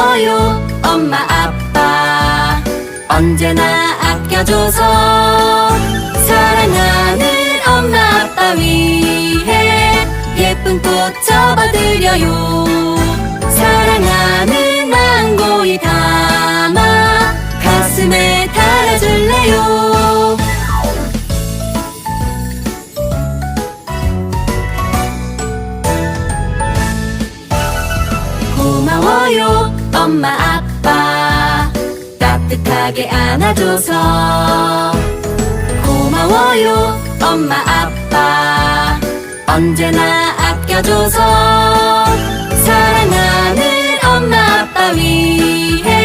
고마워요 엄마 아빠. 언제나 아껴줘서 사랑하는 엄마 아빠 위해 예쁜 꽃 접어드려요. 사랑하는 망고이 담아 가슴에 달아줄래요? 고마워요 엄마 아빠. 따뜻하게 안아줘서 고마워요 엄마 아빠. 언제나 아껴줘서 사랑하는 엄마 아빠 위해